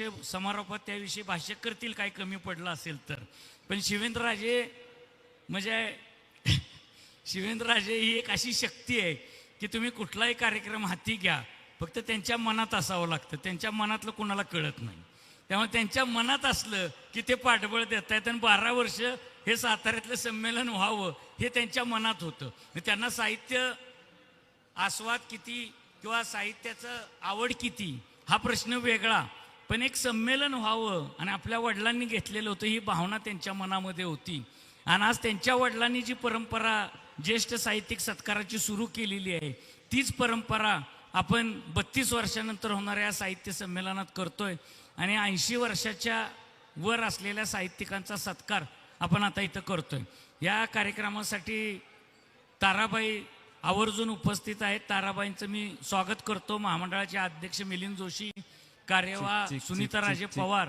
एकशे समारोपात त्याविषयी भाष्य करतील काय कमी पडलं असेल तर. पण शिवेंद्रराजे म्हणजे शिवेंद्रराजे ही एक अशी शक्ती आहे की तुम्ही कुठलाही कार्यक्रम हाती घ्या फक्त त्यांच्या मनात असावं लागतं. त्यांच्या मनातलं कुणाला कळत नाही. त्यामुळे त्यांच्या मनात असलं की ते पाठबळ देत आहेत आणि बारा वर्ष हे साताऱ्यातलं संमेलन व्हावं हे त्यांच्या मनात होतं. त्यांना साहित्य आस्वाद किती किंवा साहित्याचं आवड किती हा प्रश्न वेगळा. पण एक संमेलन व्हावं आणि आपल्या वडिलांनी घेतलेलं होतं ही भावना त्यांच्या मनामध्ये होती. आणि आज त्यांच्या वडिलांनी जी परंपरा ज्येष्ठ साहित्यिक सत्काराची सुरू केलेली आहे तीच परंपरा आपण बत्तीस वर्षानंतर होणाऱ्या या साहित्य संमेलनात करतोय. आणि ऐंशी वर्षाच्या वर असलेल्या साहित्यिकांचा सत्कार आपण आता इथं करतोय. या कार्यक्रमासाठी ताराबाई आवर्जून उपस्थित आहेत. ताराबाईंचं मी स्वागत करतो. महामंडळाचे अध्यक्ष मिलिंद जोशी कार्यवाह सुनीता राजे. पवार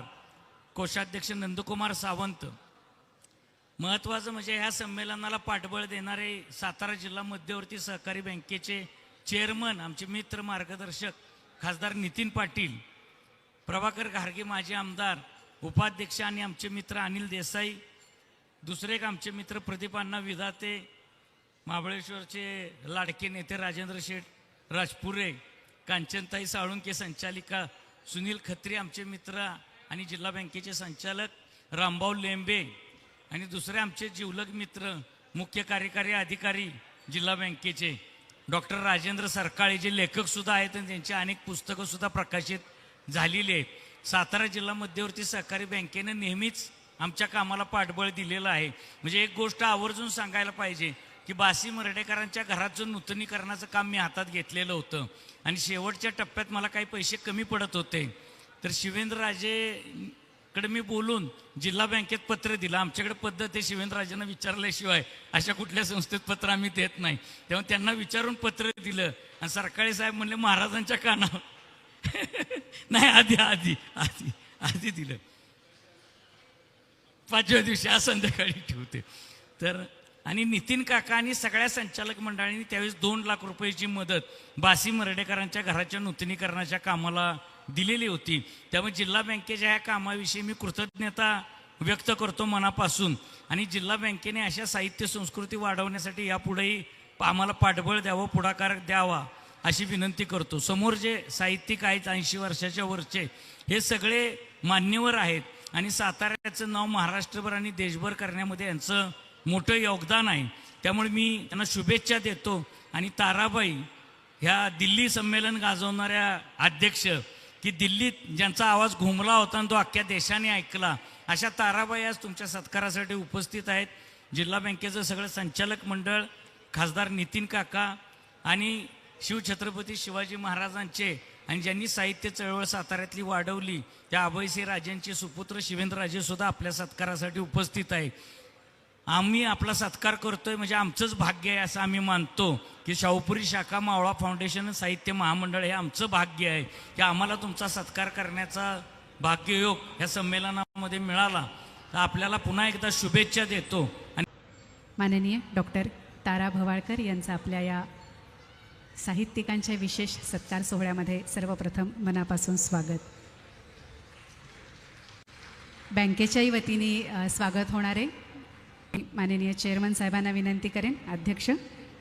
कोषाध्यक्ष नंदकुमार सावंत महत्वाचं म्हणजे ह्या संमेलनाला पाठबळ देणारे सातारा जिल्हा मध्यवर्ती सहकारी बँकेचे चेअरमन आमचे मित्र मार्गदर्शक खासदार नितीन पाटील प्रभाकर घारगे माजी आमदार उपाध्यक्ष आणि आमचे मित्र अनिल देसाई दुसरे एक आमचे मित्र प्रदीप अण्णा विधाते महाबळेश्वरचे लाडके नेते राजेंद्र शेठ राजपुरे कांचनताई साळुंके संचालिका सुनील खत्री आमचे मित्र आणि जिल्हा बँकेचे संचालक रामभाऊ लेंबे आणि दुसरे आमचे जिवलग मित्र मुख्य कार्यकारी अधिकारी जिल्हा बँकेचे. डॉक्टर राजेंद्र सरकाळे जे लेखकसुद्धा आहेत आणि त्यांची अनेक पुस्तकंसुद्धा प्रकाशित झालेली आहेत. सातारा जिल्हा मध्यवर्ती सहकारी बँकेनं नेहमीच आमच्या कामाला पाठबळ दिलेलं आहे. म्हणजे एक गोष्ट आवर्जून सांगायला पाहिजे की बासी मर्डेकरांच्या घराचं नूतनीकरणाचं काम मी हातात घेतलेलं होतं. आणि शेवटच्या टप्प्यात मला काही पैसे कमी पडत होते. तर शिवेंद्रराजेकडे मी बोलून जिल्हा बँकेत पत्र दिलं. आमच्याकडे पद्धत आहे शिवेंद्रराजेंना विचारल्याशिवाय अशा कुठल्या संस्थेत पत्र आम्ही देत नाही. तेव्हा त्यांना विचारून पत्र दिलं. आणि सरकारी साहेब म्हणले महाराजांच्या कानावर. नाही आधी आधी आधी आधी दिलं. पाचव्या दिवशी आज संध्याकाळी ठेवते. तर आणि नितीन काका आणि सगळ्या संचालक मंडळांनी त्यावेळेस दोन लाख रुपयाची मदत बासी मरडेकरांच्या घराच्या नूतनीकरणाच्या कामाला दिलेली होती. त्यामुळे जिल्हा बँकेच्या ह्या कामाविषयी मी कृतज्ञता व्यक्त करतो मनापासून. आणि जिल्हा बँकेने अशा साहित्य संस्कृती वाढवण्यासाठी यापुढेही आम्हाला पाठबळ द्यावं पुढाकार द्यावा अशी विनंती करतो. समोर जे साहित्यिक आहेत ऐंशी वर्षाच्या वरचे हे सगळे मान्यवर आहेत. आणि साताऱ्याचं नाव महाराष्ट्रभर आणि देशभर करण्यामध्ये यांचं मोठं योगदान आहे. त्यामुळे मी त्यांना शुभेच्छा देतो. आणि ताराबाई ह्या दिल्ली संमेलन गाजवणाऱ्या अध्यक्ष की दिल्लीत ज्यांचा आवाज घुमला होता आणि तो अख्ख्या देशाने ऐकला अशा ताराबाई आज तुमच्या सत्कारासाठी उपस्थित आहेत. जिल्हा बँकेचं सगळं संचालक मंडळ खासदार नितीन काका आणि शिवछत्रपती शिवाजी महाराजांचे आणि ज्यांनी साहित्य चळवळ साताऱ्यातली वाढवली त्या अभयसिंह राजांचे सुपुत्र शिवेंद्रराजे सुद्धा आपल्या सत्कारासाठी उपस्थित आहे आम्ही आपला सत्कार करतोय म्हणजे आमचंच भाग्य आहे असं आम्ही मानतो की शाहूपुरी शाखा मावळा फाउंडेशन साहित्य महामंडळ हे आमचं भाग्य आहे की आम्हाला तुमचा सत्कार करण्याचा भाग्ययोग या संमेलनामध्ये मिळाला. तर आपल्याला पुन्हा एकदा शुभेच्छा देतो. आणि माननीय डॉक्टर तारा भवाळकर यांचा आपल्या या साहित्यिकांच्या विशेष सत्कार सोहळ्यामध्ये सर्वप्रथम मनापासून स्वागत. बँकेच्याही वतीने स्वागत होणार आहे. माननीय चेअरमन साहेबांना विनंती करेन. अध्यक्ष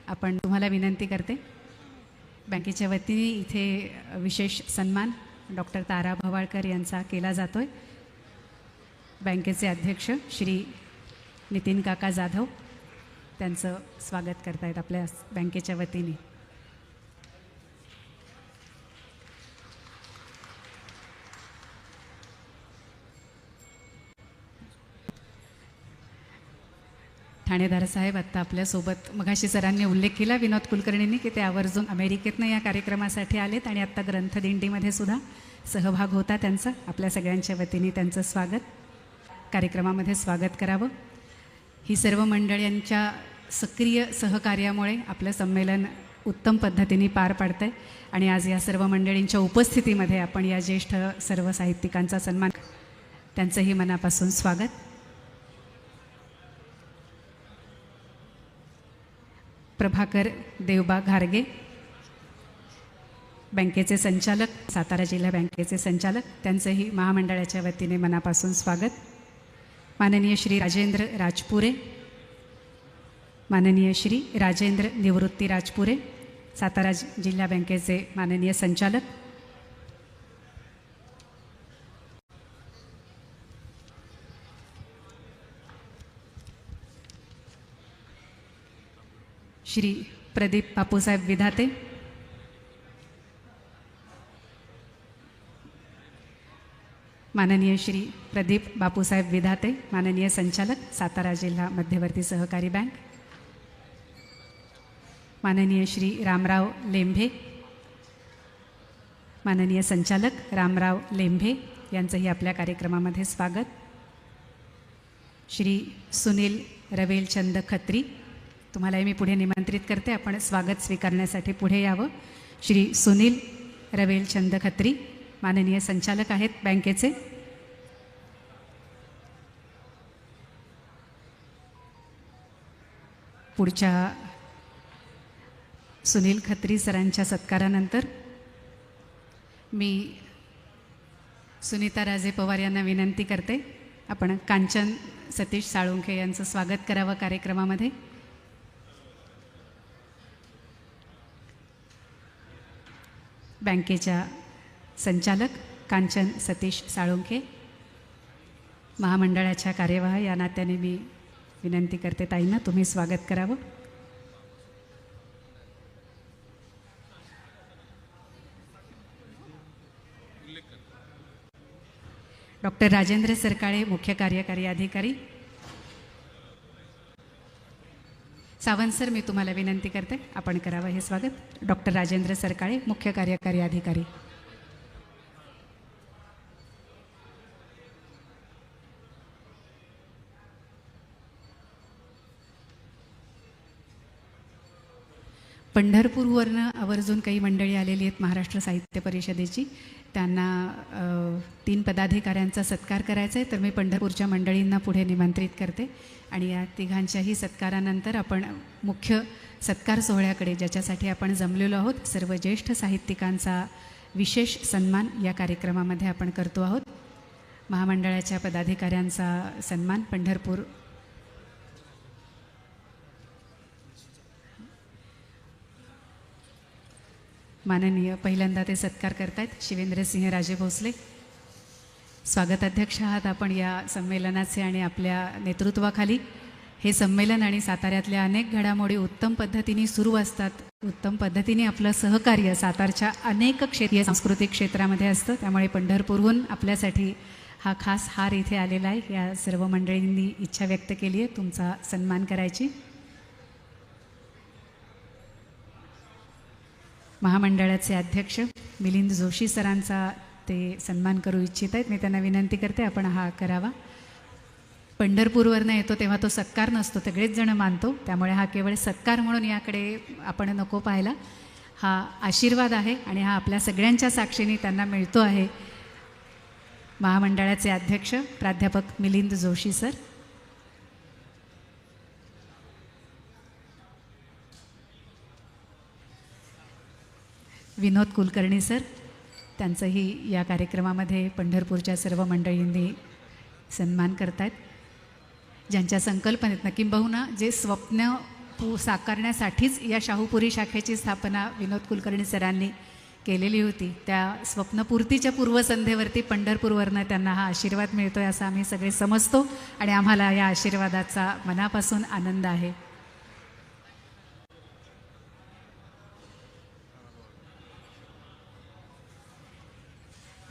आपण तुम्हाला विनंती करते. बँकेच्या वतीने इथे विशेष सन्मान डॉक्टर तारा भवाळकर यांचा केला जातो आहे बँकेचे अध्यक्ष श्री नितीन काका जाधव त्यांचं स्वागत करतायत आपल्या बँकेच्या वतीने. ठाणेदार साहेब आत्ता आपल्यासोबत मगाशी सरांनी उल्लेख केला विनोद कुलकर्णींनी की ते आवर्जून अमेरिकेतनं या कार्यक्रमासाठी आलेत आणि आत्ता ग्रंथदिंडीमध्ये सुद्धा सहभाग होता त्यांचा. आपल्या सगळ्यांच्या वतीने त्यांचं स्वागत. कार्यक्रमामध्ये स्वागत करावं. ही सर्व मंडळींच्या सक्रिय सहकार्यामुळे आपलं संमेलन उत्तम पद्धतीने पार पाडत आहे आणि आज या सर्व मंडळींच्या उपस्थितीमध्ये आपण या ज्येष्ठ सर्व साहित्यिकांचा सन्मान त्यांचंही मनापासून स्वागत. प्रभाकर देवबा घारगे बँकेचे संचालक सातारा जिल्हा बँकेचे संचालक त्यांचंही महामंडळाच्या वतीने मनापासून स्वागत. माननीय श्री राजेंद्र राजपुरे माननीय श्री राजेंद्र निवृत्ती राजपुरे सातारा जिल्हा बँकेचे माननीय संचालक श्री प्रदीप बापूसाहेब विधाते. माननीय श्री प्रदीप बापूसाहेब विधाते माननीय संचालक सातारा जिल्हा मध्यवर्ती सहकारी बँक. माननीय श्री रामराव लेंभे. माननीय संचालक रामराव लेंभे यांचंही आपल्या कार्यक्रमामध्ये स्वागत. श्री सुनील रवेलचंद खत्री. तुम्हालाही मी पुढे निमंत्रित करते. आपण स्वागत स्वीकारण्यासाठी पुढे यावं. श्री सुनील रवेलचंद खत्री माननीय संचालक आहेत बँकेचे. पुढच्या सुनील खत्री सरांच्या सत्कारानंतर मी सुनीता राजे पवार यांना विनंती करते. आपण कांचन सतीश साळुंखे यांचं स्वागत करावं कार्यक्रमामध्ये. बँकेच्या संचालक कांचन सतीश साळुंखे. महामंडळाच्या कार्यवाह या नात्याने मी विनंती करते ताईंना तुम्ही स्वागत करावं. डॉक्टर राजेंद्र सरकाळे मुख्य कार्यकारी अधिकारी. सावंत सर मी तुम्हाला विनंती करते आपण करावं हे स्वागत. डॉक्टर राजेंद्र सरकाळे मुख्य कार्यकारी अधिकारी. पंढरपूरवरनं आवर्जून काही मंडळी आलेली आहेत महाराष्ट्र साहित्य परिषदेची. त्यांना तीन पदाधिकाऱ्यांचा सत्कार करायचा आहे. तर मी पंढरपूरच्या मंडळींना पुढे निमंत्रित करते. आणि या तिघांच्याही सत्कारानंतर आपण मुख्य सत्कार सोहळ्याकडे ज्याच्यासाठी आपण जमलेलो आहोत सर्व ज्येष्ठ साहित्यिकांचा विशेष सन्मान या कार्यक्रमामध्ये आपण करतो आहोत. महामंडळाच्या पदाधिकाऱ्यांचा सन्मान पंढरपूर माननीय पहिल्यांदा ते सत्कार करतायत शिवेंद्रसिंह राजे भोसले. स्वागत अध्यक्ष आहात आपण या संमेलनाचे आणि आपल्या नेतृत्वाखाली. हे संमेलन आणि साताऱ्यातल्या अनेक घडामोडी उत्तम पद्धतीने सुरू असतात. उत्तम पद्धतीने आपलं सहकार्य सातारच्या अनेक क्षेत्रीय सांस्कृतिक क्षेत्रामध्ये असतं. त्यामुळे पंढरपूरहून आपल्यासाठी हा खास हार इथे आलेला आहे. या सर्व मंडळींनी इच्छा व्यक्त केली आहे तुमचा सन्मान करायची. महामंडळाचे अध्यक्ष मिलिंद जोशी सरांचा ते सन्मान करू इच्छित आहेत. मी त्यांना विनंती करते आपण हा करावा. पंढरपूरवरनं येतो तेव्हा तो सत्कार नसतो सगळेच जण मानतो. त्यामुळे हा केवळ सत्कार म्हणून याकडे आपण नको पाहायला. हा आशीर्वाद आहे आणि हा आपल्या सगळ्यांच्या साक्षीने त्यांना मिळतो आहे. महामंडळाचे अध्यक्ष प्राध्यापक मिलिंद जोशी सर. विनोद कुलकर्णी सर त्यांचंही या कार्यक्रमामध्ये पंढरपूरच्या सर्व मंडळींनी सन्मान करतायत. ज्यांच्या संकल्पनेतनं किंबहुना जे स्वप्न पू साकारण्यासाठीच या शाहूपुरी शाखेची स्थापना विनोद कुलकर्णी सरांनी केलेली होती त्या स्वप्नपूर्तीच्या पूर्वसंध्येवरती पंढरपूरवरनं त्यांना हा आशीर्वाद मिळतोय असं आम्ही सगळे समजतो आणि आम्हाला या आशीर्वादाचा मनापासून आनंद आहे.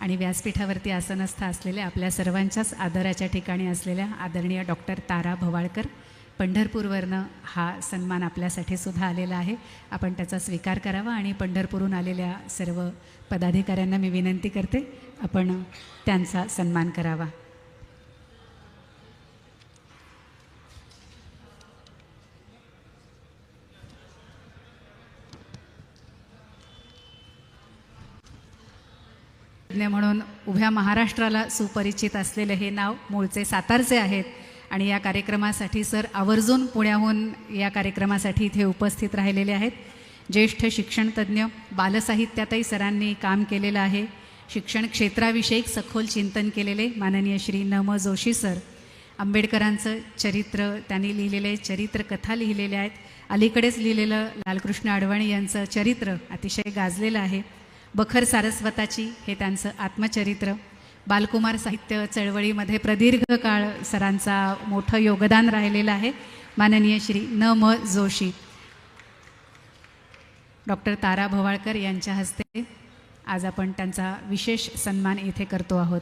आणि व्यासपीठावरती आसनस्थ असलेल्या आपल्या सर्वांच्याच आदराच्या ठिकाणी असलेल्या आदरणीय डॉक्टर तारा भवाळकर पंढरपूरवरनं हा सन्मान आपल्यासाठी सुद्धा आलेला आहे. आपण त्याचा स्वीकार करावा आणि पंढरपूरहून आलेल्या सर्व पदाधिकाऱ्यांना मी विनंती करते आपण त्यांचा सन्मान करावा. म्हणून उभ्या महाराष्ट्राला सुपरिचित असलेलं हे नाव मूळचे सातारचे आहेत. आणि या कार्यक्रमासाठी सर आवर्जून पुण्याहून या कार्यक्रमासाठी इथे उपस्थित राहिलेले आहेत. ज्येष्ठ शिक्षणतज्ज्ञ बालसाहित्यातही सरांनी काम केलेलं आहे. शिक्षण क्षेत्राविषयी सखोल चिंतन केलेले माननीय श्री नम जोशी सर. आंबेडकरांचं चरित्र त्यांनी लिहिलेले चरित्र कथा लिहिलेल्या आहेत. अलीकडेच लिहिलेलं लालकृष्ण अडवाणी यांचं चरित्र अतिशय गाजलेलं आहे. बखर सारस्वताची हे त्यांचं आत्मचरित्र. बालकुमार साहित्य चळवळीमध्ये प्रदीर्घ काळ सरांचा मोठं योगदान राहिलेलं आहे. माननीय श्री न म जोशी. डॉक्टर तारा भवाळकर यांच्या हस्ते आज आपण त्यांचा विशेष सन्मान इथे करतो आहोत.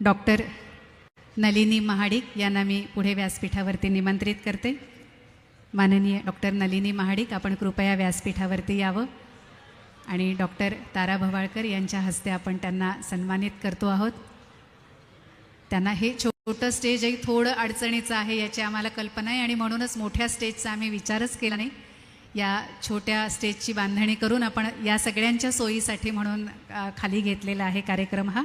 डॉक्टर नलिनी महाडिक यांना मी पुढे व्यासपीठावरती निमंत्रित करते. माननीय डॉक्टर नलिनी महाडिक आपण कृपया व्यासपीठावरती यावं. आणि डॉक्टर तारा भवाळकर यांच्या हस्ते आपण त्यांना सन्मानित करतो आहोत. त्यांना हे छोटं स्टेजही थोडं अडचणीचं आहे याची आम्हाला कल्पना आहे आणि म्हणूनच मोठ्या स्टेजचा आम्ही विचारच केला नाही. या छोट्या स्टेजची बांधणी करून आपण या सगळ्यांच्या सोयीसाठी म्हणून खाली घेतलेला आहे कार्यक्रम हा.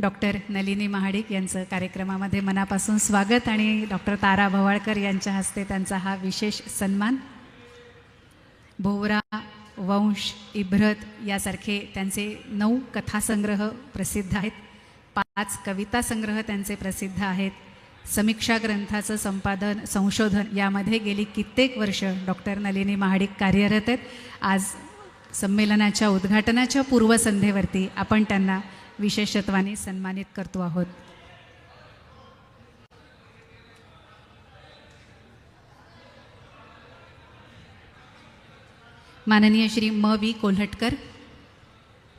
डॉक्टर नलिनी महाडिक यांचं कार्यक्रमामध्ये मनापासून स्वागत आणि डॉक्टर तारा भवाळकर यांच्या हस्ते त्यांचा हा विशेष सन्मान. भोवरा वंश इभ्रत यासारखे त्यांचे नऊ कथासंग्रह प्रसिद्ध आहेत. पाच कविता संग्रह त्यांचे प्रसिद्ध आहेत. समीक्षा ग्रंथाचं संपादन संशोधन यामध्ये गेली कित्येक वर्ष डॉक्टर नलिनी महाडिक कार्यरत आहेत. आज संमेलनाच्या उद्घाटनाच्या पूर्वसंध्येवरती आपण त्यांना विशेषत्वाने सन्मानित करतो आहोत. माननीय श्री म वी कोल्हटकर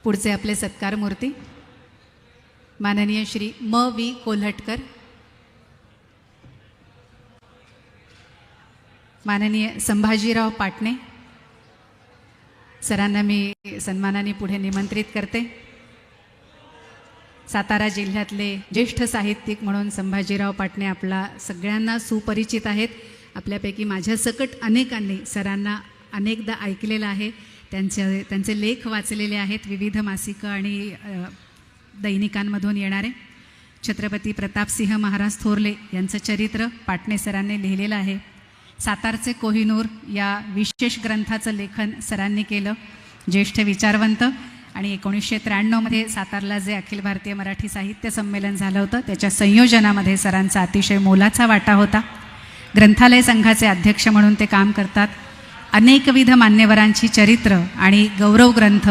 पुढचे आपले सत्कार मूर्ती. माननीय श्री म वी कोल्हटकर. माननीय संभाजीराव पाटणे. सरांना मी सन्मानाने पुढे निमंत्रित करते. सातारा जिल्ह्यातले ज्येष्ठ साहित्यिक म्हणून संभाजीराव पाटणे आपला सगळ्यांना सुपरिचित आहेत. आपल्यापैकी माझ्या सकट अनेकांनी सरांना अनेकदा ऐकलेलं आहे. त्यांचे त्यांचे लेख वाचलेले आहेत. विविध मासिकं आणि दैनिकांमधून येणारे. छत्रपती प्रतापसिंह महाराज थोरले यांचं चरित्र पाटणे सरांनी लिहिलेलं आहे. सातारचे कोहिनूर या विशेष ग्रंथाचं लेखन सरांनी केलं. ज्येष्ठ विचारवंत आणि एकोणीसशे त्र्याण्णवमध्ये सातारला जे अखिल भारतीय मराठी साहित्य संमेलन झालं होतं त्याच्या संयोजनामध्ये सरांचा अतिशय मोलाचा वाटा होता. ग्रंथालय संघाचे अध्यक्ष म्हणून ते काम करतात. अनेकविध मान्यवरांची चरित्र आणि गौरव ग्रंथ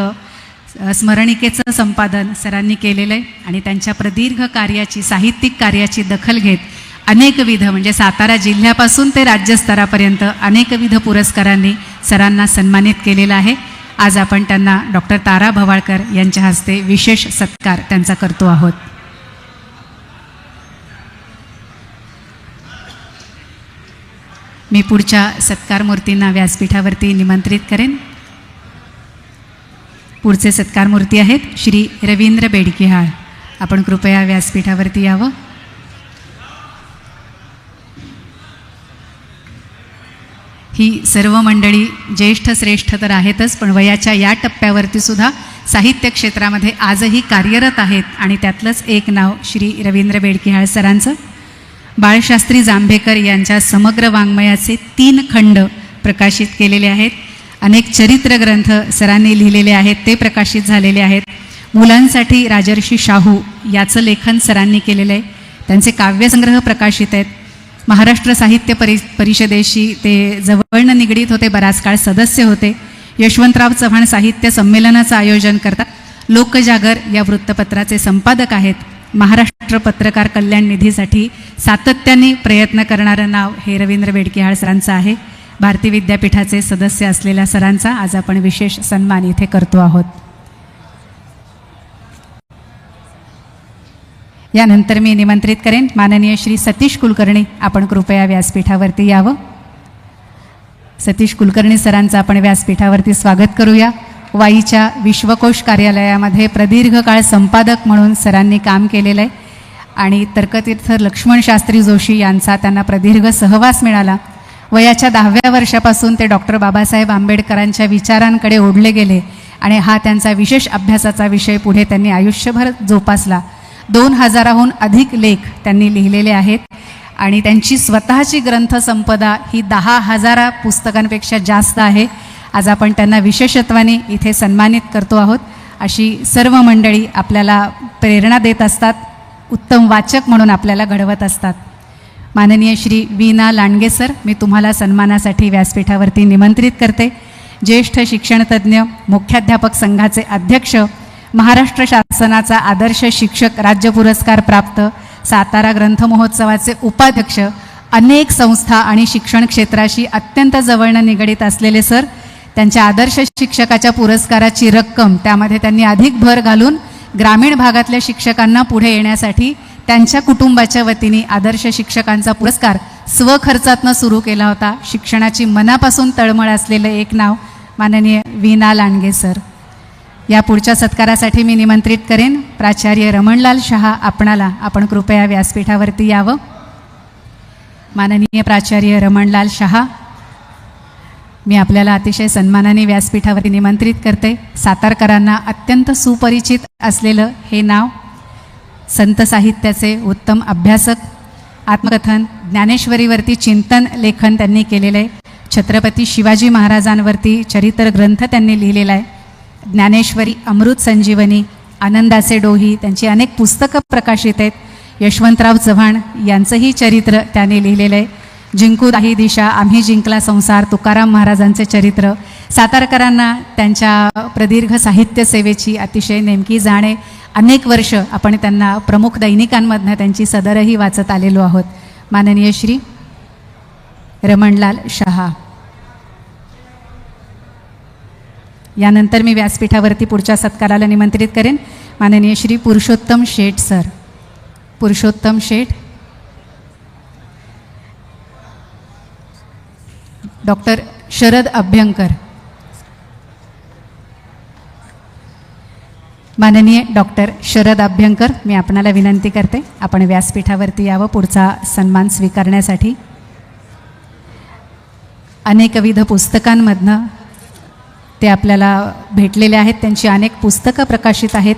स्मरणिकेचं संपादन सरांनी केलेलं आहे आणि त्यांच्या प्रदीर्घ कार्याची साहित्यिक कार्याची दखल घेत अनेकविध म्हणजे सातारा जिल्ह्यापासून ते राज्यस्तरापर्यंत अनेकविध पुरस्कारांनी सरांना सन्मानित केलेलं आहे. आज आपण त्यांना डॉक्टर तारा भवाळकर यांच्या हस्ते विशेष सत्कार त्यांचा करतो आहोत. मी पुढच्या सत्कार मूर्तींना व्यासपीठावरती निमंत्रित करेन. पुढचे सत्कार मूर्ती आहेत श्री रवींद्र बेडकिहाळ. आपण कृपया व्यासपीठावरती यावं. ही सर्व मंडळी ज्येष्ठ श्रेष्ठ तर आहेतच पण वयाच्या या टप्प्यावरती सुद्धा साहित्य क्षेत्रामध्ये आजही कार्यरत आहेत. आणि त्यातलंच एक नाव श्री रवींद्र बेडकिहाळ सरांचं. बाळशास्त्री जांभेकर यांच्या समग्र वाङ्मयाचे तीन खंड प्रकाशित केलेले आहेत. अनेक चरित्र ग्रंथ सरांनी लिहिलेले आहेत ते प्रकाशित झालेले आहेत. मुलांसाठी राजर्षी शाहू याचं लेखन सरांनी केलेलं आहे. त्यांचे काव्यसंग्रह प्रकाशित आहेत. महाराष्ट्र साहित्य परि परिषदेशी ते जवळनं निगडीत होते बराच काळ सदस्य होते. यशवंतराव चव्हाण साहित्य संमेलनाचं आयोजन करतात. लोकजागर या वृत्तपत्राचे संपादक आहेत. महाराष्ट्र पत्रकार कल्याण निधीसाठी सातत्याने प्रयत्न करणारं नाव हे रवींद्र बेडकिहाळ सरांचं आहे. भारती विद्यापीठाचे सदस्य असलेल्या सरांचा आज आपण विशेष सन्मान इथे करतो आहोत. यानंतर मी निमंत्रित करेन. माननीय श्री सतीश कुलकर्णी आपण कृपया व्यासपीठावरती यावं. सतीश कुलकर्णी सरांचं आपण व्यासपीठावरती स्वागत करूया. वाईच्या विश्वकोश कार्यालयामध्ये प्रदीर्घ काळ संपादक म्हणून सरांनी काम केलेलं आहे. आणि तर्कतीर्थ लक्ष्मण शास्त्री जोशी यांचा त्यांना प्रदीर्घ सहवास मिळाला. वयाच्या दहाव्या वर्षापासून ते डॉक्टर बाबासाहेब आंबेडकरांच्या विचारांकडे ओढले गेले. आणि हा त्यांचा विशेष अभ्यासाचा विषय पुढे त्यांनी आयुष्यभर जोपासला. दोन हजाराहून अधिक लेख त्यांनी लिहिलेले आहेत. आणि त्यांची स्वतःची ग्रंथसंपदा ही दहा हजारा पुस्तकांपेक्षा जास्त आहे. आज आपण त्यांना विशेषत्वाने इथे सन्मानित करतो आहोत. अशी सर्व मंडळी आपल्याला प्रेरणा देत असतात. उत्तम वाचक म्हणून आपल्याला घडवत असतात. माननीय श्री वीना लांडगे सर मी तुम्हाला सन्मानासाठी व्यासपीठावरती निमंत्रित करते. ज्येष्ठ शिक्षणतज्ज्ञ मुख्याध्यापक संघाचे अध्यक्ष महाराष्ट्र शासनाचा आदर्श शिक्षक राज्य पुरस्कार प्राप्त. सातारा ग्रंथ महोत्सवाचे उपाध्यक्ष अनेक संस्था आणि शिक्षण क्षेत्राशी अत्यंत जवळनं निगडीत असलेले सर त्यांच्या आदर्श शिक्षकाच्या पुरस्काराची रक्कम त्यामध्ये त्यांनी अधिक भर घालून ग्रामीण भागातल्या शिक्षकांना पुढे येण्यासाठी त्यांच्या कुटुंबाच्या वतीने आदर्श शिक्षकांचा पुरस्कार स्वखर्चातनं सुरू केला होता. शिक्षणाची मनापासून तळमळ असलेलं एक नाव माननीय वीना लांडगे सर. या पुढच्या सत्कारासाठी मी निमंत्रित करेन. प्राचार्य रमणलाल शहा आपणाला आपण कृपया व्यासपीठावरती यावं. माननीय प्राचार्य रमणलाल शहा मी आपल्याला अतिशय सन्मानाने व्यासपीठावरती निमंत्रित करते. सातारकरांना अत्यंत सुपरिचित असलेलं हे नाव संत साहित्याचे उत्तम अभ्यासक आत्मकथन ज्ञानेश्वरीवरती चिंतन लेखन त्यांनी केलेलं आहे. छत्रपती शिवाजी महाराजांवरती चरित्र ग्रंथ त्यांनी लिहिलेला आहे. ज्ञानेश्वरी अमृत संजीवनी आनंदाचे डोही त्यांची अनेक पुस्तकं प्रकाशित आहेत. यशवंतराव चव्हाण यांचंही चरित्र त्याने लिहिलेलं आहे. जिंकू दाही दिशा आम्ही जिंकला संसार तुकाराम महाराजांचे चरित्र. सातारकरांना त्यांच्या प्रदीर्घ साहित्य सेवेची अतिशय नेमकी जाणे अनेक वर्ष आपण त्यांना प्रमुख दैनिकांमधनं त्यांची सदरही वाचत आलेलो आहोत. माननीय श्री रमणलाल शहा. यानंतर मी व्यासपीठावरती पुढच्या सत्काराला निमंत्रित करेन. माननीय श्री पुरुषोत्तम शेठ सर. पुरुषोत्तम शेठ. डॉक्टर शरद अभ्यंकर. माननीय डॉक्टर शरद अभ्यंकर मी आपणाला विनंती करते आपण व्यासपीठावरती यावं पुढचा सन्मान स्वीकारण्यासाठी. अनेकविध पुस्तकांमधनं ते आपल्याला भेटलेले आहेत. त्यांची अनेक पुस्तकं प्रकाशित आहेत.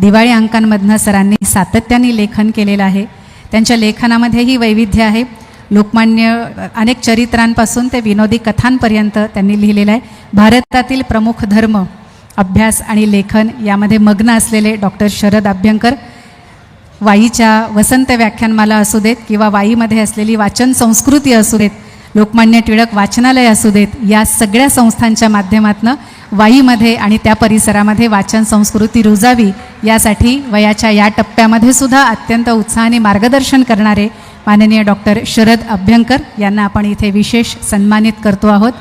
दिवाळी अंकांमधनं सरांनी सातत्याने लेखन केलेलं आहे. त्यांच्या लेखनामध्येही वैविध्य आहे. लोकमान्य अनेक चरित्रांपासून ते विनोदी कथांपर्यंत त्यांनी लिहिलेलं आहे. भारतातील प्रमुख धर्म अभ्यास आणि लेखन यामध्ये मग्न असलेले डॉक्टर शरद अभ्यंकर वाईच्या वसंत व्याख्यानमाला असू देत किंवा वाईमध्ये असलेली वाचन संस्कृती असू देत लोकमान्य टिळक वाचनालय असू देत या सगळ्या संस्थांच्या माध्यमातनं वाईमध्ये आणि त्या परिसरामध्ये वाचन संस्कृती रुजावी. यासाठी वयाच्या या टप्प्यामध्ये सुद्धा अत्यंत उत्साहाने मार्गदर्शन करणारे माननीय डॉक्टर शरद अभ्यंकर यांना आपण इथे विशेष सन्मानित करतो आहोत.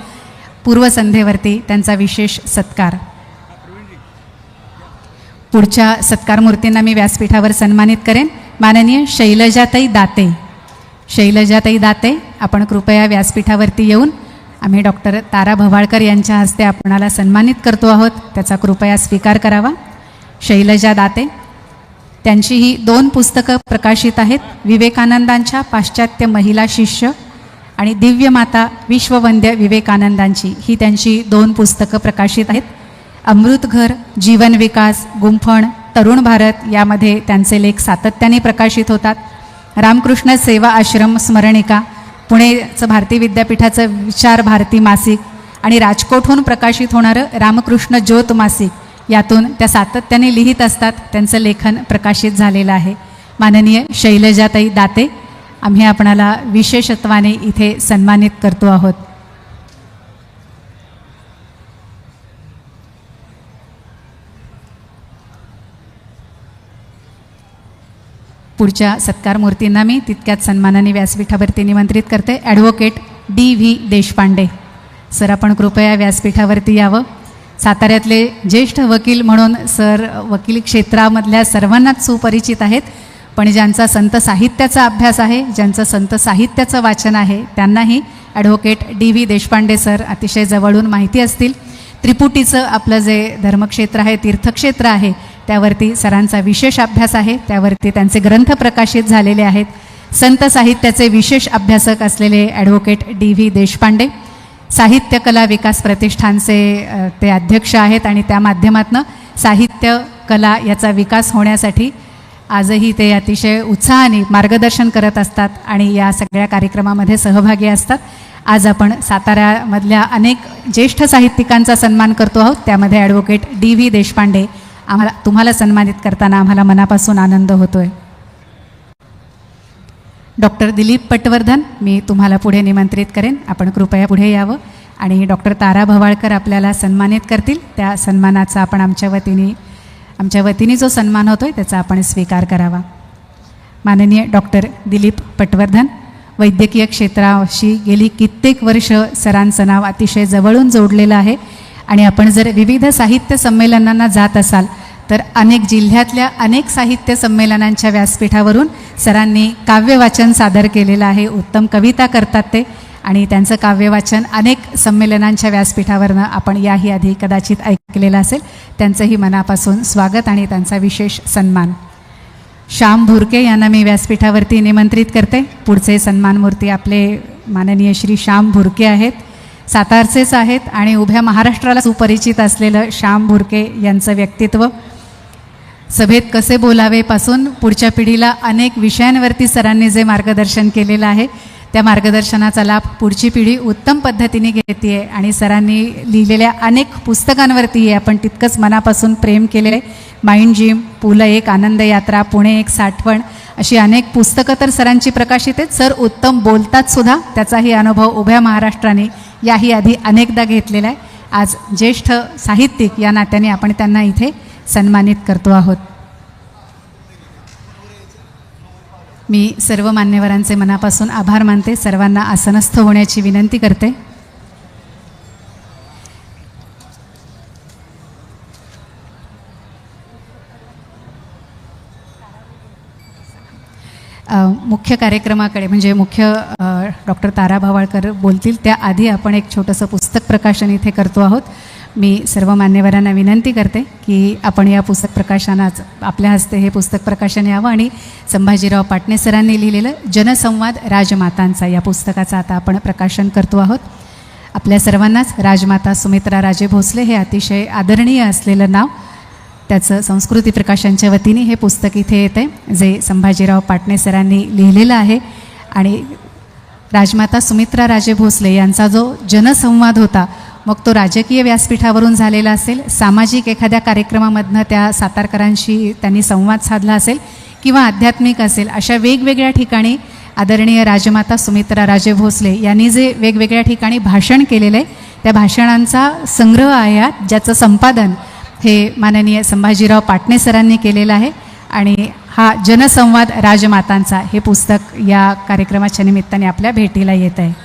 पूर्वसंध्येवरती त्यांचा विशेष सत्कार. पुढच्या सत्कार मूर्तींना मी व्यासपीठावर सन्मानित करेन. माननीय शैलजाताई दाते. शैलजाताई दाते आपण कृपया व्यासपीठावरती येऊन आम्ही डॉक्टर तारा भवाळकर यांच्या हस्ते आपणाला सन्मानित करतो आहोत. त्याचा कृपया स्वीकार करावा. शैलजा दाते त्यांची ही दोन पुस्तकं प्रकाशित आहेत. विवेकानंदांच्या पाश्चात्य महिला शिष्य आणि दिव्य माता विश्ववंद्य विवेकानंदांची ही त्यांची दोन पुस्तकं प्रकाशित आहेत. अमृतघर जीवन विकास गुंफण तरुण भारत यामध्ये त्यांचे लेख सातत्याने प्रकाशित होतात. रामकृष्ण सेवा आश्रम स्मरणिका पुणेचं भारती विद्यापीठाचं विचार भारती मासिक आणि राजकोटहून प्रकाशित होणारं रामकृष्ण ज्योत मासिक यातून त्या सातत्याने लिहित असतात त्यांचं लेखन प्रकाशित झालेलं आहे. माननीय शैलजाताई दाते आम्ही आपणाला विशेषत्वाने इथे सन्मानित करतो आहोत. पुढच्या सत्कार मूर्तींना मी तितक्याच सन्मानाने व्यासपीठावरती निमंत्रित करते. Advocate D V Deshpande. Sir आपण कृपया व्यासपीठावरती यावं. साताऱ्यातले ज्येष्ठ वकील म्हणून सर वकील क्षेत्रामधल्या सर्वांनाच सुपरिचित आहेत. पण ज्यांचा संत साहित्याचा अभ्यास आहे ज्यांचं संत साहित्याचं वाचन आहे त्यांनाही advocate D V Deshpande sir अतिशय जवळून माहिती असतील. त्रिपुटीचं आपलं जे धर्मक्षेत्र आहे तीर्थक्षेत्र आहे त्यावरती सरांचा विशेष अभ्यास आहे. त्यावरती त्यांचे ग्रंथ प्रकाशित झालेले आहेत. संत साहित्याचे विशेष अभ्यासक असलेले ॲडव्होकेट डी व्ही देशपांडे. साहित्य कला विकास प्रतिष्ठानचे ते अध्यक्ष आहेत आणि त्या माध्यमातून साहित्य कला याचा विकास होण्यासाठी आजही ते अतिशय उत्साहाने मार्गदर्शन करत असतात आणि या सगळ्या कार्यक्रमामध्ये सहभागी असतात. आज आपण साताऱ्यामधल्या अनेक ज्येष्ठ साहित्यिकांचा सन्मान करतो आहोत. त्यामध्ये ॲडव्होकेट डी व्ही देशपांडे आम्हाला तुम्हाला सन्मानित करताना आम्हाला मनापासून आनंद होतो आहे डॉक्टर दिलीप पटवर्धन मी तुम्हाला पुढे निमंत्रित करेन. आपण कृपया पुढे यावं. आणि डॉक्टर तारा भवाळकर आपल्याला सन्मानित करतील. त्या सन्मानाचा आपण आमच्या वतीने आमच्या वतीने जो सन्मान होतो आहे त्याचा आपण स्वीकार करावा. माननीय डॉक्टर दिलीप पटवर्धन वैद्यकीय क्षेत्राशी गेली कित्येक वर्ष सरांचं नाव अतिशय जवळून जोडलेलं आहे. आणि आपण जर विविध साहित्य संमेलनांना जात असाल तर अनेक जिल्ह्यातल्या अनेक साहित्य संमेलनांच्या व्यासपीठावरून सरांनी काव्यवाचन सादर केलेलं आहे. उत्तम कविता करतात ते. आणि त्यांचं काव्यवाचन अनेक संमेलनांच्या व्यासपीठावरनं आपण याही आधी कदाचित ऐकलेलं असेल. त्यांचंही मनापासून स्वागत आणि त्यांचा विशेष सन्मान. श्याम भुरके यांना मी व्यासपीठावरती निमंत्रित करते. पुढचे सन्मानमूर्ती आपले माननीय श्री श्याम भुरके आहेत. सातारचेच आहेत आणि उभ्या महाराष्ट्राला सुपरिचित असलेलं श्याम भुरके यांचं व्यक्तित्व. सभेत कसे बोलावे पासून पुढच्या पिढीला अनेक विषयांवरती सरांनी जे मार्गदर्शन केलेलं आहे त्या मार्गदर्शनाचा लाभ पुढची पिढी उत्तम पद्धतीने घेते आहे आणि सरांनी लिहिलेल्या अनेक पुस्तकांवरती आपण तितकंच मनापासून प्रेम केले आहे. माइंड जिम पु ल एक आनंद यात्रा पुणे एक साठवण अशी अनेक पुस्तकं तर सरांची प्रकाशित आहेत. सर उत्तम बोलतात सुद्धा त्याचाही अनुभव उभ्या महाराष्ट्राने याही आधी अनेकदा घेतलेला आहे. आज ज्येष्ठ साहित्यिक या नात्याने आपण त्यांना इथे सन्मानित करतो आहोत. मी सर्व मान्यवरांचे मनापासून आभार मानते. सर्वांना आसनस्थ होण्याची विनंती करते. मुख्य कार्यक्रमाकडे म्हणजे मुख्य डॉक्टर तारा भावाळकर बोलतील. त्याआधी आपण एक छोटंसं पुस्तक प्रकाशन इथे करतो आहोत. मी सर्व मान्यवरांना विनंती करते की आपण या पुस्तक प्रकाशनाच आपल्या हस्ते हे पुस्तक प्रकाशन यावं आणि संभाजीराव पाटणे सरांनी लिहिलेलं जनसंवाद राजमातांचा या पुस्तकाचं आता आपण प्रकाशन करतो आहोत. आपल्या सर्वांनाच राजमाता सुमित्रा राजे भोसले हे अतिशय आदरणीय असलेलं नाव. त्याचं संस्कृती प्रकाशनच्या वतीने हे पुस्तक इथे येतं आहे जे संभाजीराव पाटणे सरांनी लिहिलेलं आहे. आणि राजमाता सुमित्रा राजे भोसले यांचा जो जनसंवाद होता मग तो राजकीय व्यासपीठावरून झालेला असेल सामाजिक एखाद्या कार्यक्रमामधनं त्या सातारकरांशी त्यांनी संवाद साधला असेल किंवा आध्यात्मिक असेल अशा वेगवेगळ्या ठिकाणी आदरणीय राजमाता सुमित्रा राजे भोसले यांनी जे वेगवेगळ्या ठिकाणी भाषण केलेलं आहे त्या भाषणांचा संग्रह आहे ज्याचं संपादन हे माननीय संभाजीराव पाटणे सरांनी केलेलं आहे. आणि हा जनसंवाद राजमातांचा हे पुस्तक या कार्यक्रमाच्या निमित्ताने आपल्या भेटीला येत आहे.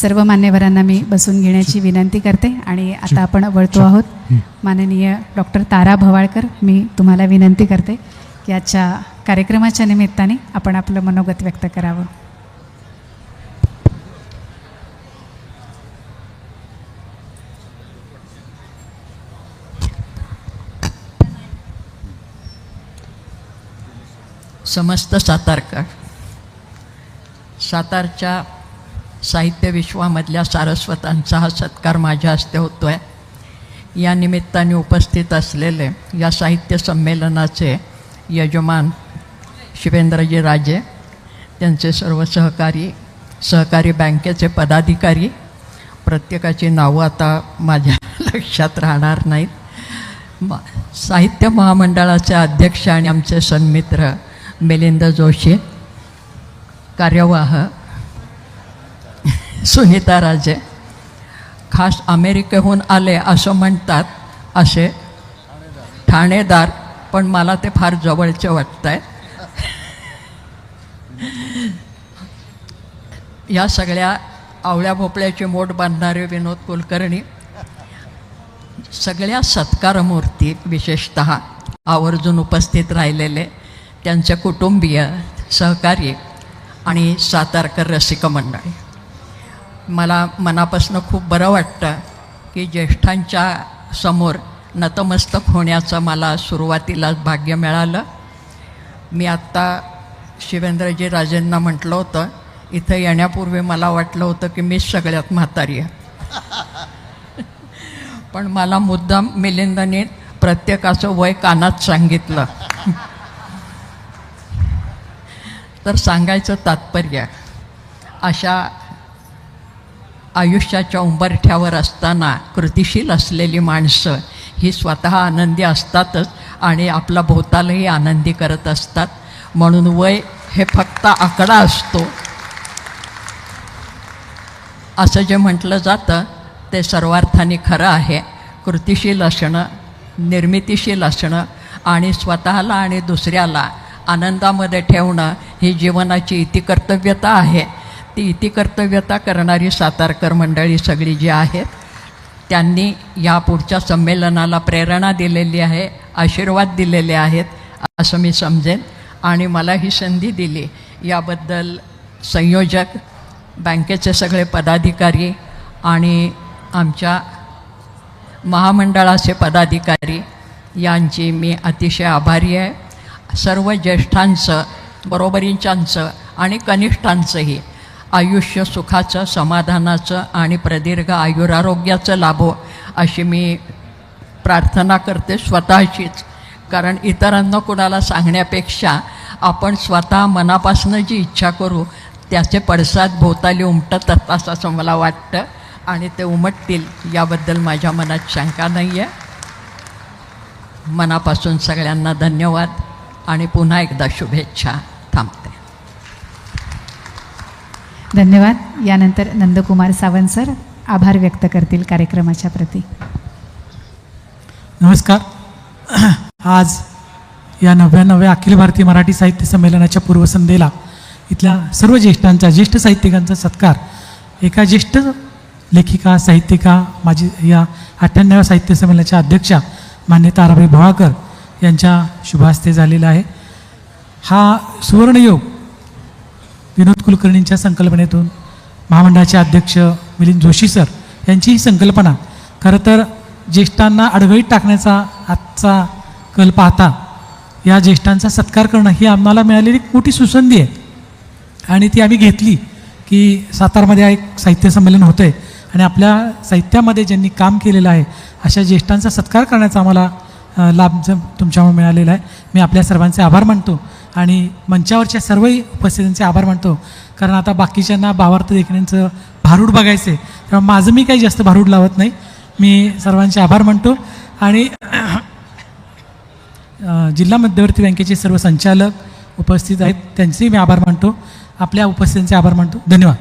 सर्व मान्यवरांना मी बसून घेण्याची विनंती करते आणि आता आपण वळतो आहोत. माननीय डॉक्टर तारा भवाळकर मी तुम्हाला विनंती करते की आजच्या कार्यक्रमाच्या निमित्ताने आपण आपलं मनोगत व्यक्त करावं. समस्त सातारकर सातारच्या साहित्य विश्वामधल्या सारस्वतांचा हा सत्कार माझ्या हस्ते होतो आहे या निमित्ताने उपस्थित असलेले या साहित्य संमेलनाचे यजमान शिवेंद्रजी राजे त्यांचे सर्व सहकारी सहकारी बँकेचे पदाधिकारी प्रत्येकाची नावं आता माझ्या लक्षात राहणार नाहीत. मा साहित्य महामंडळाचे अध्यक्ष आणि आमचे सन्मित्र मिलिंद जोशी कार्यवाह सुनीता राजे. खास अमेरिकेहून आले असं म्हणतात असे ठाणेदार पण मला ते फार जवळचे वाटत आहे या सगळ्या आवळ्या भोपळ्याची मोठ बांधणारे विनोद कुलकर्णी सगळ्या सत्कारमूर्ती विशेषत आवर्जून उपस्थित राहिलेले त्यांचे कुटुंबीय सहकारी आणि सातारकर रसिक मंडळी मला मनापासून खूप बरं वाटतं की ज्येष्ठांच्या समोर नतमस्तक होण्याचं मला सुरुवातीलाच भाग्य मिळालं. मी आत्ता शिवेंद्रजी राजेंना म्हटलं होतं इथं येण्यापूर्वी मला वाटलं होतं की मीच सगळ्यात म्हातारी आहे. पण मला मुद्दाम मिलिंदने प्रत्येकाचं वय कानात सांगितलं. तर सांगायचं तात्पर्य अशा आयुष्याच्या उंबरठ्यावर असताना कृतिशील असलेली माणसं ही स्वतः आनंदी असतातच आणि आपला भोवतालही आनंदी करत असतात. म्हणून वय हे फक्त आकडा असतो. असं जे म्हटलं जातं ते सर्वार्थाने खरं आहे. कृतिशील असणं निर्मितीशील असणं आणि स्वतःला आणि दुसऱ्याला आनंदामध्ये ठेवणं ही जीवनाची इतिकर्तव्यता आहे. ती इति कर्तव्यता करणारी सातारकर मंडळी सगळी जी आहेत त्यांनी या पुढच्या संमेलनाला प्रेरणा दिलेली आहे आशीर्वाद दिलेले आहेत असं मी समजेन. आणि मला ही संधी दिली. याबद्दल संयोजक बँकेचे सगळे पदाधिकारी आणि आमच्या महामंडळाचे पदाधिकारी यांची मी अतिशय आभारी आहे. सर्व ज्येष्ठांचं बरोबरींच्यांचं आणि कनिष्ठांचंही आयुष्य सुखाचं समाधानाचं आणि प्रदीर्घ आयुरारोग्याचं लाभो अशी मी प्रार्थना करते स्वतःचीच. कारण इतरांना कुणाला सांगण्यापेक्षा आपण स्वतः मनापासून जी इच्छा करू त्याचे पडसाद भोवताली उमटत असं मला वाटतं आणि ते उमटतील याबद्दल माझ्या मनात शंका नाही आहे मनापासून सगळ्यांना धन्यवाद आणि पुन्हा एकदा शुभेच्छा थांबते. धन्यवाद. यानंतर नंदकुमार सावंत सर आभार व्यक्त करतील कार्यक्रमाच्या प्रती. नमस्कार. आज या नव्याण्णव्या अखिल भारतीय मराठी साहित्य संमेलनाच्या पूर्वसंध्येला इथल्या सर्व ज्येष्ठांचा ज्येष्ठ साहित्यिकांचा सत्कार. एका ज्येष्ठ लेखिका साहित्यिका माझी या अठ्ठ्याण्णव्या साहित्य संमेलनाच्या अध्यक्षा मान्य ताराबाई भोळाकर यांच्या शुभास्ते झालेला आहे. हा सुवर्णयोग विनोद कुलकर्णींच्या संकल्पनेतून महामंडळाचे अध्यक्ष मिलिंद जोशी सर यांची ही संकल्पना. खरं तर ज्येष्ठांना अडगळीत टाकण्याचा आजचा कल पाहता या ज्येष्ठांचा सत्कार करणं ही आम्हाला मिळालेली एक मोठी सुसंधी आहे. आणि ती आम्ही घेतली की सातारमध्ये एक साहित्य संमेलन होतं आहे आणि आपल्या साहित्यामध्ये ज्यांनी काम केलेलं आहे अशा ज्येष्ठांचा सत्कार करण्याचा आम्हाला लाभ तुमच्यामुळे मिळालेला आहे. मी आपल्या सर्वांचे आभार मानतो. आणि मंचावरच्या सर्वही उपस्थितांचे आभार मानतो. कारण आता बाकीच्यांना भावार्थ देखण्यांचं भारूड बघायचं आहे तेव्हा माझं मी काही जास्त भारूड लावत नाही. मी सर्वांचे आभार मानतो. आणि जिल्हा मध्यवर्ती बँकेचे सर्व संचालक उपस्थित आहेत. त्यांचेही मी आभार मानतो. आपल्या उपस्थितांचे आभार मानतो. धन्यवाद.